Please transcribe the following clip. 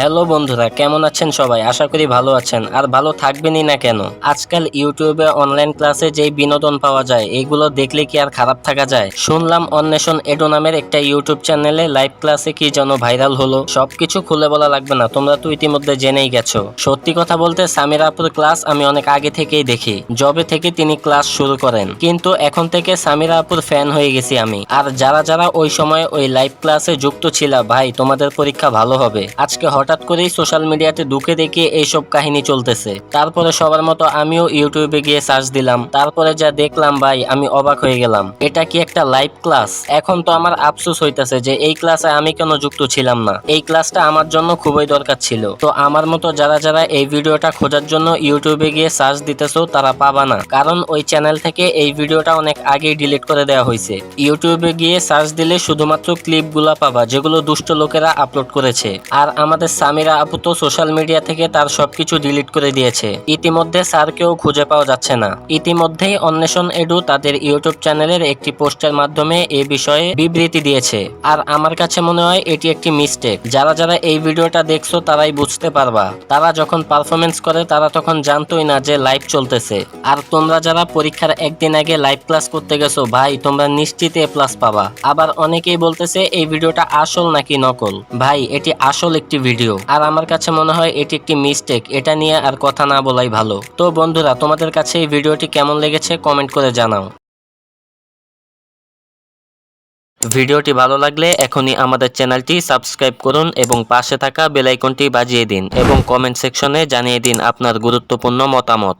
Hello বন্ধুরা, কেমন আছেন সবাই? আশা করি ভালো আছেন। আর ভালো থাকবেনই না কেন? আজকাল ইউটিউবে অনলাইন ক্লাসে যেই বিনোদন পাওয়া যায়, এগুলো দেখলে কি আর খারাপ থাকা যায়? শুনলাম অন্বেষণ এডো নামের একটা ইউটিউব চ্যানেলে লাইভ ক্লাসে কি যেন ভাইরাল হলো। সবকিছু খুলে বলা লাগবে না, তোমরা তো ইতিমধ্যে জেনেই গেছো। সত্যি কথা বলতে, সামির আপুর ক্লাস আমি অনেক আগে থেকেই দেখি। জবে থেকে তিনি ক্লাস শুরু করেন। কিন্তু এখন থেকে সামিরা আপুর ফ্যান হয়ে গেছি আমি। আর যারা যারা ওই সময় ওই লাইভ ক্লাসে যুক্ত ছিল, ভাই, তোমাদের পরীক্ষা ভালো হবে। আজকে হঠাৎ করেই সোশ্যাল মিডিয়াতে ঢুকে দেখি এইসব কাহিনী চলতেছে। তারপরে সবার মতো আমিও ইউটিউবে গিয়ে সার্চ দিলাম। তারপরে যা দেখলাম, ভাই, আমি অবাক হয়ে গেলাম। এটা কি একটা লাইভ ক্লাস? এখন তো আমার আফসোস হইতাছে যে এই ক্লাসে আমি কেন যুক্ত ছিলাম না। এই ক্লাসটা আমার জন্য খুবই দরকার ছিল। তো আমার মতো যারা যারা এই ভিডিওটা খোঁজার জন্য ইউটিউবে গিয়ে সার্চ দিতেছো, তারা পাবা না। কারণ ওই চ্যানেল থেকে এই ভিডিওটা অনেক আগেই ডিলিট করে দেওয়া হয়েছে ইউটিউবে গিয়ে সার্চ দিলে শুধুমাত্র ক্লিপগুলা পাবা, যেগুলো দুষ্ট লোকেরা আপলোড করেছে। আর আমাদের সামিরা আপু তো সোশ্যাল মিডিয়া থেকে তার সবকিছু ডিলিট করে দিয়েছে। ইতিমধ্যে স্যারকেও খুঁজে পাওয়া যাচ্ছে না। ইতিমধ্যেই অন্বেষণ এডু তাদের ইউটিউব চ্যানেলের একটি পোস্টের মাধ্যমে এ বিষয়ে বিবৃতি দিয়েছে। আর আমার কাছে মনে হয় এটি একটি মিস্টেক। যারা যারা এই ভিডিওটা দেখছ, তারাই বুঝতে পারবা। তারা যখন পারফরমেন্স করে, তারা তখন জানতোই না যে লাইভ চলতেছে। আর তোমরা যারা পরীক্ষার একদিন আগে লাইভ ক্লাস করতে গেছো, ভাই, তোমরা নিশ্চিত এ প্লাস পাবা। আবার অনেকেই বলতেছে, এই ভিডিওটা আসল নাকি নকল? ভাই, এটি আসল একটি ভিডিও। আর আমার কাছে মনে হয় এটি একটি মিস্টেক এটা নিয়ে আর কথা না বলাই ভালো। তো বন্ধুরা, তোমাদের কাছে এই ভিডিওটি কেমন লেগেছে কমেন্ট করে জানাও। ভিডিওটি ভালো লাগলে এখনই আমাদের চ্যানেলটি সাবস্ক্রাইব করুন এবং পাশে থাকা বেলাইকনটি বাজিয়ে দিন এবং কমেন্ট সেকশনে জানিয়ে দিন আপনার গুরুত্বপূর্ণ মতামত।